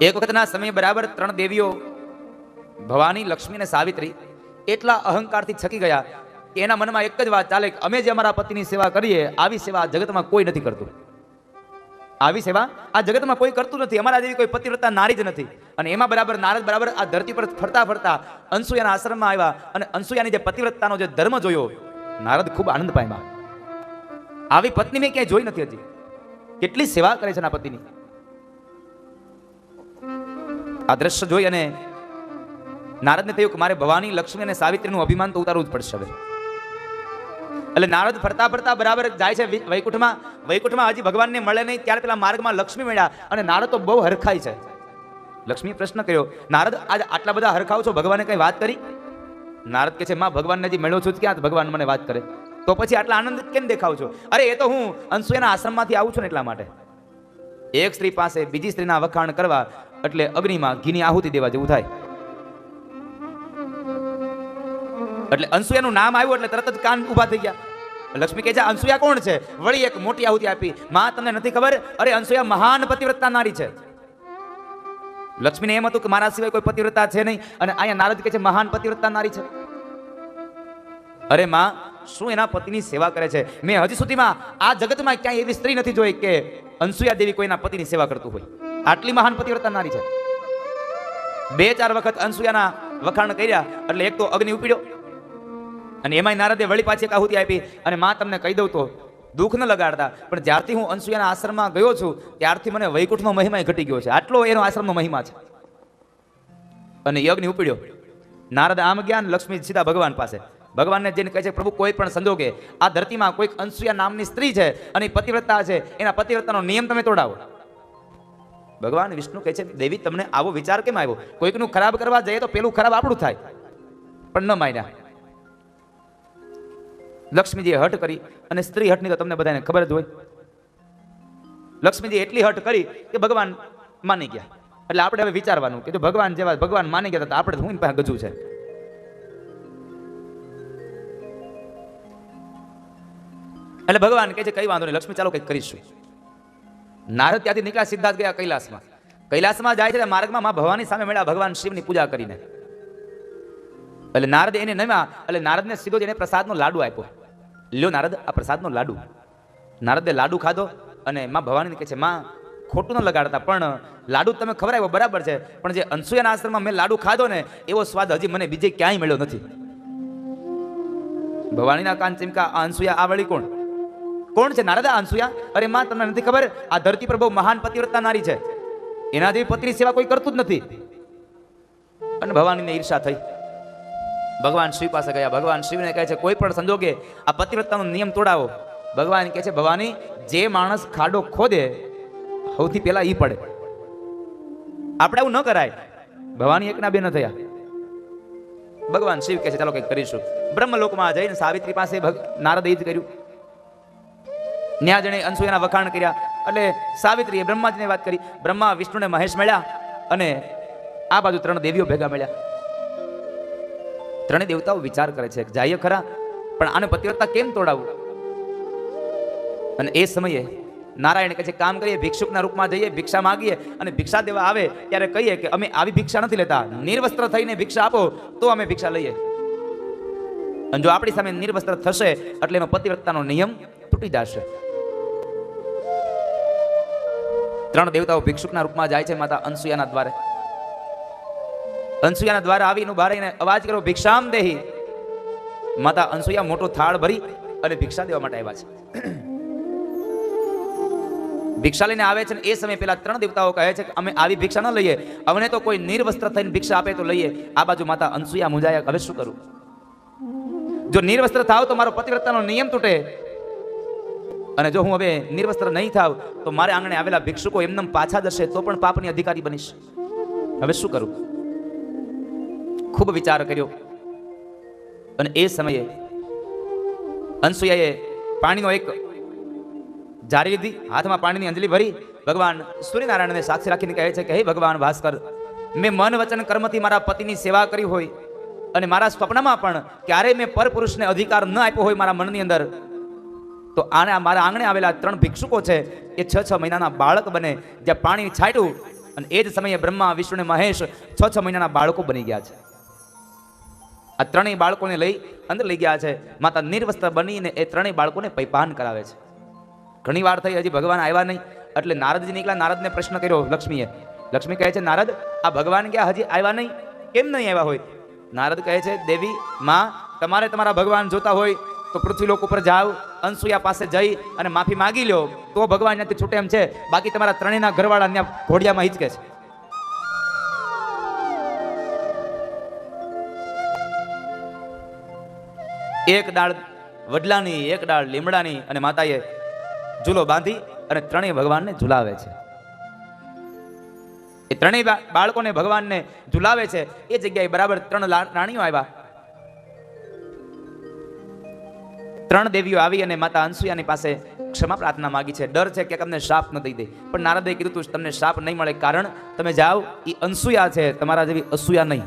એક વખતના સમય બરાબર ત્રણ દેવીઓ, ભવાની, લક્ષ્મી અને સાવિત્રી, એટલા અહંકારથી છકી ગયા. એના મનમાં એક જ વાત ચાલે કે અમે જે અમારા પતિની સેવા કરીએ, આવી સેવા જગતમાં કોઈ નથી કરતું. આવી સેવા આ જગતમાં કોઈ કરતું નથી. અમારા જેવી કોઈ પતિવ્રતા નારી જ નથી. અને એમાં બરાબર નારદ બરાબર આ ધરતી પર ફરતા ફરતા અનસુયાના આશ્રમમાં આવ્યા અને અનસુયાની જે પતિવ્રતાનો જે ધર્મ જોયો, નારદ ખૂબ આનંદ પામ્યા. આવી પત્ની મેં ક્યાંય જોઈ નથી હજી. કેટલી સેવા કરે છે એના પતિની. આ દ્રશ્ય જોઈ અને નારદને થયું કે મારે ભવાની, લક્ષ્મી અને સાવિત્રીનું અભિમાન તો ઉતારવું જ પડશે હવે. એટલે નારદ ફરતા ફરતા બરાબર જાય છે વૈકુંઠમાં. વૈકુંઠમાં હજી ભગવાનને મળે નહીં, ત્યારે પેલા માર્ગમાં લક્ષ્મી મળ્યા અને નારદ તો બહુ હરખાય છે. લક્ષ્મીએ પ્રશ્ન કર્યો, નારદ, આજ આટલા બધા હરખાવ છો, ભગવાને કઈ વાત કરી? નારદ કે છે, માં, ભગવાનને હજી મળ્યો છું ક્યાં ભગવાન મને વાત કરે? તો પછી આટલા આનંદ કેમ દેખાવ છો? અરે, એ તો હું અંશુયાના આશ્રમમાંથી આવું છું ને એટલા માટે. એક સ્ત્રી પાસે બીજી સ્ત્રીના વખાણ કરવા એટલે અગ્નિમાં ઘીની આહુતિ દેવા જેવું થાય. એટલે અંશુયાનું નામ આવ્યું એટલે તરત જ કાન ઊભા થઈ ગયા. લક્ષ્મી કહે છે અંશુયા કોણ છે? વળી એક મોટી આહુતિ આપી. માં, તમને નથી ખબર? અરે અંશુયા મહાન પતિવ્રતા નારી છે. લક્ષ્મીને એમ હતું કે મારા સિવાય કોઈ પતિવ્રતા છે નહીં અને અહીંયા નારદ કહે છે, મહાન પતિવ્રતા નારી છે. અરે, માં, શું એના પતિની સેવા કરે છે? મેં હજી સુધીમાં આ જગતમાં ક્યાંય એવી સ્ત્રી નથી જોઈ કે અંશુયા દેવી કોઈના પતિની સેવા કરતું હોય. આટલી મહાન પતિવ્રતા નારી છે. બે ચાર વખત અનસુયાના વખાણ કર્યા, એટલે એક તો અગ્નિ ઉપડ્યો અને એમાંય નારદે વળી પાછી એક આહુતિ આપી અને માં તમને કહી દઉં તો દુઃખ ન લગાડતા, પણ જ્યારથી હું અનસુયાના આશ્રમમાં ગયો છું, ત્યારથી મને વૈકુંઠમાં મહિમા ઘટી ગયો છે. આટલો એનો આશ્રમનો મહિમા છે. અને યજ્ઞ ઉપડ્યો. નારદ આમ જ્ઞાન લક્ષ્મી સીધા ભગવાન પાસે. ભગવાનને જેને કહે છે, પ્રભુ, કોઈ પણ સંજોગે, આ ધરતીમાં કોઈક અંશુયા નામની સ્ત્રી છે અને પતિવ્રતા છે. એના પતિવ્રતાનો નિયમ તમે તોડાવો. ભગવાન વિષ્ણુ કહે છે, દેવી, તમને આવો વિચાર કેમ આવ્યો? કોઈકનું ખરાબ કરવા જઈએ તો પેલું ખરાબ આપણું થાય. પણ ન માન્યા. લક્ષ્મીજીએ હઠ કરી અને સ્ત્રી હટની તો તમને બધાને ખબર જ હોય. લક્ષ્મીજી એટલી હઠ કરી કે ભગવાન માની ગયા. એટલે આપણે હવે વિચારવાનું કે જો ભગવાન જેવા ભગવાન માની ગયા તો આપણે હું પાસે ગજુ છે? એટલે ભગવાન કહે છે, કઈ વાંધો નહીં, લક્ષ્મી, ચાલો કંઈક કરીશું. નારદ ત્યાંથી નીકળ્યા સિદ્ધાર્થ ગયા કૈલાસમાં. કૈલાસમાં જાય છે માર્ગમાં માં ભવાની સામે મળ્યા ભગવાન શિવની પૂજા કરીને. એટલે નારદ એને નમ્યા, એટલે નારદને સીધો જ એને પ્રસાદનો લાડુ આપ્યો. લ્યો નારદ, આ પ્રસાદનો લાડુ. નારદે લાડુ ખાધો અને માં ભવાનીને કહે છે, માં, ખોટું ન લગાડતા, પણ લાડુ તમે ખવડાવ્યો, બરાબર છે. પણ જે અંશુયાના આશ્રમમાં મેં લાડુ ખાધો ને, એવો સ્વાદ હજી મને બીજે ક્યાંય મળ્યો નથી. ભવાનીના કાન ચીમકા, આ અંશુયા આ વળી કોણ? કોણ છે? નારદા અંશુયા અરે, માં, તમને નથી ખબર? આ ધરતી પર બહુ મહાન પતિવ્રતા નારી છે. એના જેવી પત્ની સેવા કોઈ કરતું જ નથી. અને ભવાનીને ઈર્ષા થઈ. ભગવાન શિવ પાસે ગયા. ભગવાન શિવને કહે છે, કોઈ પણ સંજોગે આ પતિવ્રતાનો નિયમ તોડાવો. ભગવાન કહે છે, ભવાની, જે માણસ ખાડો ખોદે, સૌથી પહેલા ઈ પડે. આપણે એવું ન કરાય. ભવાની એકના બે ન થયા. ભગવાન શિવ કહે છે, ચાલો કંઈક કરીશું. બ્રહ્મલોકમાં જઈને સાવિત્રી પાસે ભગ- એ જ કર્યું. ન્યા જણે અંશુયાના વખાણ કર્યા. એટલે સાવિત્રીએ બ્રહ્માજીને વાત કરી. બ્રહ્મા, વિષ્ણુને મહેશ મળ્યા અને આ બાજુ ત્રણ દેવીઓ ભેગા મળ્યા. ત્રણેય દેવતાઓ વિચાર કરે છે જાય ખરા, પણ આને પતિવ્રતા કેમ તોડાવવું અને એ સમયે નારાયણ કહે છે, કામ કરીએ, ભિક્ષુકના રૂપમાં જઈએ, ભિક્ષા માગીએ અને ભિક્ષા દેવા આવે ત્યારે કહીએ કે અમે આવી ભિક્ષા નથી લેતા. નિર્વસ્ત્ર થઈને ભિક્ષા આપો, તો અમે ભિક્ષા લઈએ. અને જો આપણી સામે નિર્વસ્ત્ર થશે, એટલે એનો પતિવ્રતાનો નિયમ તૂટી જશે. ત્રણ દેવતાઓ ભિક્ષુકના રૂપમાં જાય છે માતા અનસુયાના દ્વારે. અનસુયાના દ્વારા આવીને ઊભા રહીને અવાજ કર્યો, ભિક્ષામ દેહી. માતા અનસુયા મોટો થાળ ભરી અને ભિક્ષા દેવા માટે આવ્યા છે. ભિક્ષા લઈને આવે છે ને એ સમય પેલા ત્રણ દેવતાઓ કહે છે કે, અમે આવી ભિક્ષા ન લઈએ. અમને તો કોઈ નિર્વસ્ત્ર થઈને ભિક્ષા આપે તો લઈએ. આ બાજુ માતા અનસુયા મુંજાયા, હવે શું કરું? જો નિર્વસ્ત્ર થાવ તો મારો પતિવ્રતાનો નિયમ તૂટે. અને જો હું હવે નિર્વસ્ત્ર નહીં થાવ, તો મારે આંગણે આવેલા ભિક્ષુકો એમને પાછા જશે, તો પણ પાપની અધિકારી બનીશ. હવે શું કરું? ખૂબ વિચાર કર્યો. અને એ સમયે અનસુયાએ પાણીનો એક જારી લીધી, હાથમાં પાણીની અંજલિ ભરી, ભગવાન સૂર્યનારાયણને સાક્ષી રાખીને કહે છે કે, હે ભગવાન ભાસ્કર, મેં મન વચન કર્મથી મારા પતિની સેવા કરી હોય અને મારા સ્વપ્નમાં પણ ક્યારેય મેં પરપુરુષને અધિકાર ન આપ્યો હોય મારા મનની અંદર. તો આને મારા આંગણે આવેલા ત્રણ ભિક્ષુકો છે, એ છ છ મહિનાના બાળક બને, જ્યાં પાણી છાંટ્યું અને એ જ સમયે બ્રહ્મા, વિષ્ણુ અને મહેશ છ છ મહિનાના બાળકો બની ગયા છે. આ ત્રણેય બાળકોને લઈ અંદર લઈ ગયા છે. માતા નિર્વસ્ત્ર બનીને એ ત્રણેય બાળકોને પૈપાન કરાવે છે. ઘણી વાર થઈ હજી ભગવાન આવ્યા નહીં, એટલે નારદજી નીકળ્યા, નારદને પ્રશ્ન કર્યો લક્ષ્મીએ. લક્ષ્મી કહે છે, નારદ, આ ભગવાન ક્યાં હજી આવ્યા નહીં? કેમ નહીં આવ્યા હોય? નારદ કહે છે, દેવી, માં, તમારે તમારા ભગવાન જોતા હોય તો પૃથ્વીલોક ઉપર જાઓ, અનસુયા પાસે જઈ અને માફી માગી લ્યો. તો ભગવાન ત્યાંથી છૂટે એમ છે. બાકી તમારા ત્રણેયના ઘરવાળા ત્યાં ઘોડિયામાં હિચકે છે. એક ડાળ વડલાની, એક ડાળ લીમડાની અને માતાએ ઝૂલો બાંધી અને ત્રણેય ભગવાનને ઝુલાવે છે. એ ત્રણેય બાળકોને ભગવાનને ઝુલાવે છે. એ જગ્યાએ બરાબર ત્રણ રાણીઓ આવ્યા. ત્રણ દેવીઓ આવી અને માતા અનસુયાની પાસે ક્ષમા પ્રાર્થના માગી છે. ડર છે કે તમને શાપ ન દઈ દે. પણ નારદે કીધું તું, તમને શાપ નહીં મળે કારણ તમે જાઓ એ અનસુયા છે, તમારા જેવી અસૂયા નહીં.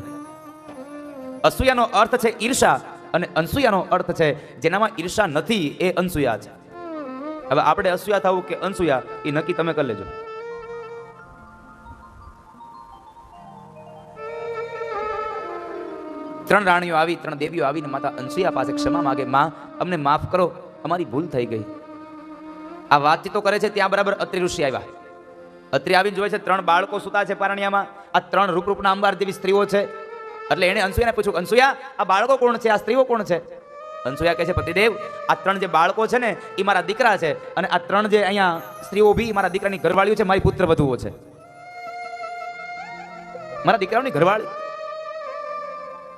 અસૂયાનો અર્થ છે ઈર્ષા અને અનસૂયાનો અર્થ છે, જેનામાં ઈર્ષા નથી, એ અનસૂયા છે. હવે આપણે અસૂયા થવું કે અનસૂયા એ નક્કી તમે કરી લેજો. ત્રણ રાણીઓ આવી, ત્રણ દેવીઓ આવીને માતા અનસુયા પાસે ક્ષમા માગે. માં, અમને માફ કરો, અમારી ભૂલ થઈ ગઈ. આ વાતચીતો કરે છે ત્યાં બરાબર અત્રિ ઋષિ આવ્યા. અત્રિ આવીને જોવે છે ત્રણ બાળકો સુતા છે પારણિયામાં. આ ત્રણ રૂપરૂપના અંબાર જેવી સ્ત્રીઓ છે. એટલે એણે અનસુયાને પૂછ્યું, અનસુયા, આ બાળકો કોણ છે? આ સ્ત્રીઓ કોણ છે? અનસુયા કહે છે, પતિદેવ, આ ત્રણ જે બાળકો છે ને એ મારા દીકરા છે. અને આ ત્રણ જે અહીંયા સ્ત્રીઓ બી મારા દીકરાની ઘરવાળીઓ છે, મારી પુત્ર વધુઓ છે. મારા દીકરાઓની ઘરવાળી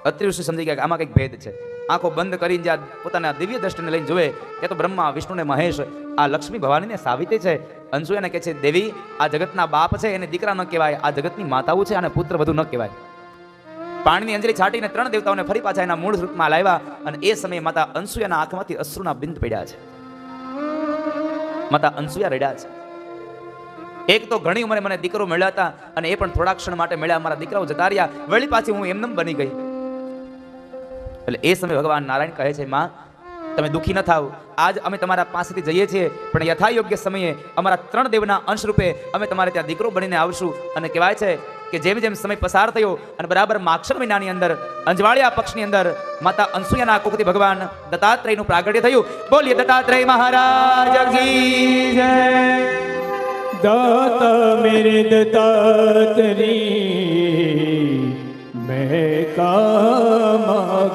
અત્રિ સમજી ગયા કે આમાં કંઈક ભેદ છે. આંખો બંધ કરીને જ્યાં પોતાના દિવ્ય દ્રષ્ટિને લઈને જોવે કે તો બ્રહ્મા, વિષ્ણુ ને મહેશ, આ લક્ષ્મી ભવાનીને સાવિતે છે. અનસુયાને કહે છે, દેવી, આ જગતના બાપ છે, એને દીકરા ન કહેવાય, આ જગતની માતાઓ છે અને પુત્ર વધુ ન કહેવાય. પાણીની અંજલી છાટીને ત્રણ દેવતાઓને ફરી પાછા એના મૂળ રૂપમાં લાવ્યા અને એ સમયે માતા અંશુયાના આંખમાંથી અશ્રુના બિંદ પડ્યા છે. માતા અંશુયા રડ્યા છે. એક તો ઘણી ઉંમરે મને દીકરો મળ્યા હતા અને એ પણ થોડા ક્ષણ માટે મળ્યા, મારા દીકરાઓ જતા રહ્યા. વળી પાછી હું એમનેમ બની ગઈ. એટલે એ સમયે ભગવાન નારાયણ કહે છે, માં, તમે દુઃખી ન થાવ. આજ અમે તમારા પાસેથી જઈએ છીએ, પણ યથા યોગ્ય સમયે અમારા ત્રણ દેવના અંશ રૂપે અમે તમારે ત્યાં દીકરો બનીને આવશું. અને કહેવાય છે કે જેમ જેમ સમય પસાર થયો, અને બરાબર માક્ષર મહિનાની અંદર, અંજવાળિયા પક્ષની અંદર, માતા અંસુયાના કોકથી ભગવાન દત્તાત્રેયનું પ્રાગટ્ય થયું. બોલીએ, દત્તાત્રેય મહારાજ દત્ત મેરે દત્તાત્રી મેં કા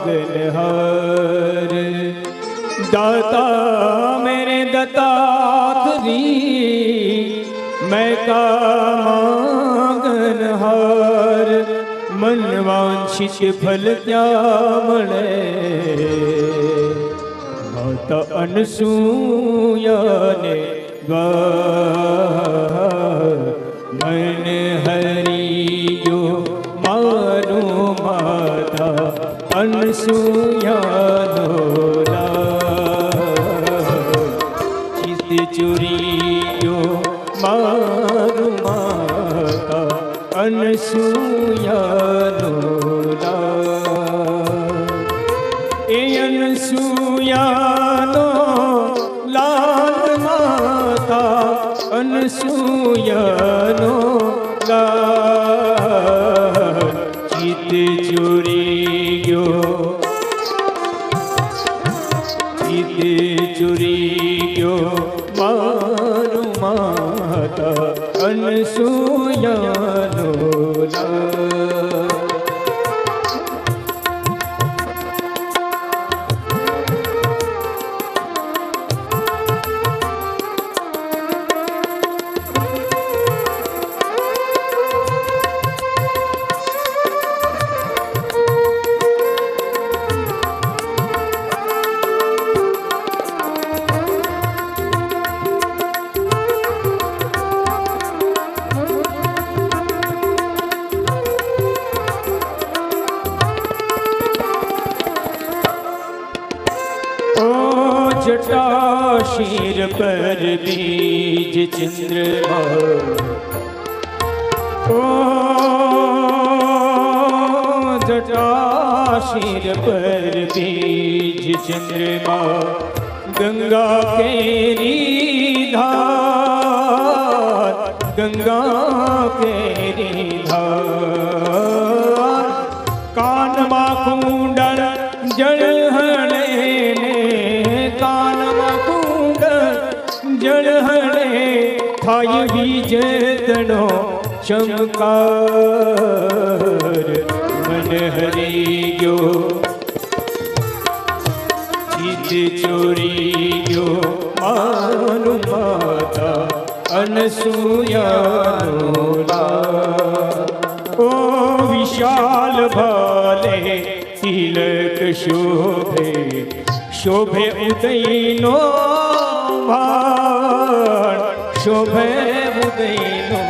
મગન હર દાતા મેરે દત્તા રી મેં કામગન હર મન વાંછિત ફલ ત્યાં મળે માતા અનસૂયને દ્વાર ચોરીયો મારું માતા અનસૂયાનો એ અનસૂયાનો લાલ માતા અનસૂયાનો માતા અનસૂયાનો बीज चंद्रमा ओ जटाशीर पर बीज चंद्रमा गंगा केरी धार गंगा केरी धार कानमा कुंडा કુંડળ હણે થાય વિજેતનો ચમકાર મન હરી ગયો. ચીજ ચોરી ગયો. માનું માતા અનસૂયાનું. ઓ વિશાલ ભાલે તિલક શોભે શોભે ઉદયનો ભાણ શોભે ઉદયનો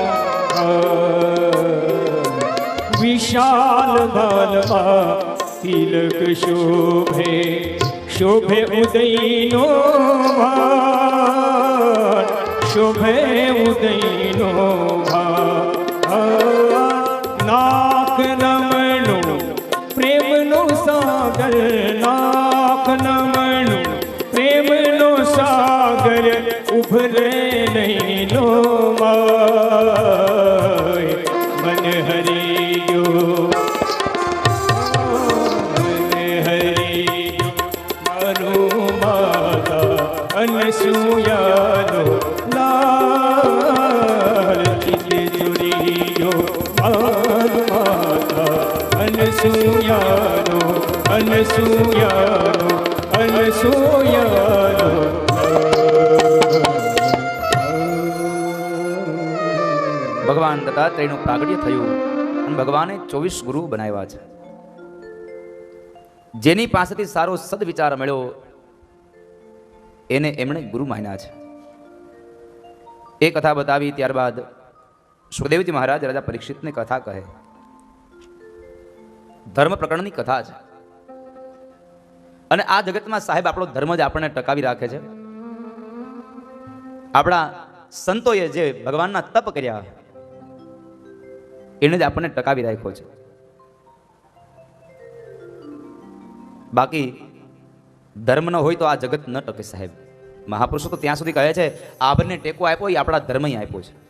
ભાણ. વિશાલ બાલમાં તિલક શોભે શોભે ઉદયનો ભાર શોભે ભગવાન દત્તાત્રેયનું પ્રાગટ્ય થયું અને ભગવાને ચોવીસ ગુરુ બનાવ્યા છે. જેની પાસેથી સારો સદવિચાર મળ્યો, એને એમણે ગુરુ માન્યા છે. એ કથા બતાવી ત્યારબાદ સુખદેવજી મહારાજ રાજા પરીક્ષિતને કથા કહે. ધર્મ પ્રકરણની કથા છે. અને આ જગતમાં સાહેબ આપણો ધર્મ જ આપણને ટકાવી રાખે છે. આપણા સંતોએ જે ભગવાનના તપ કર્યા એને જ આપણને ટકાવી રાખ્યો છે. બાકી ધર્મ ન હોય તો આ જગત ન ટકે સાહેબ. મહાપુરુષો તો ત્યાં સુધી કહે છે આભરને ટેકો આપ્યો, એ આપણા ધર્મય આપ્યો છે.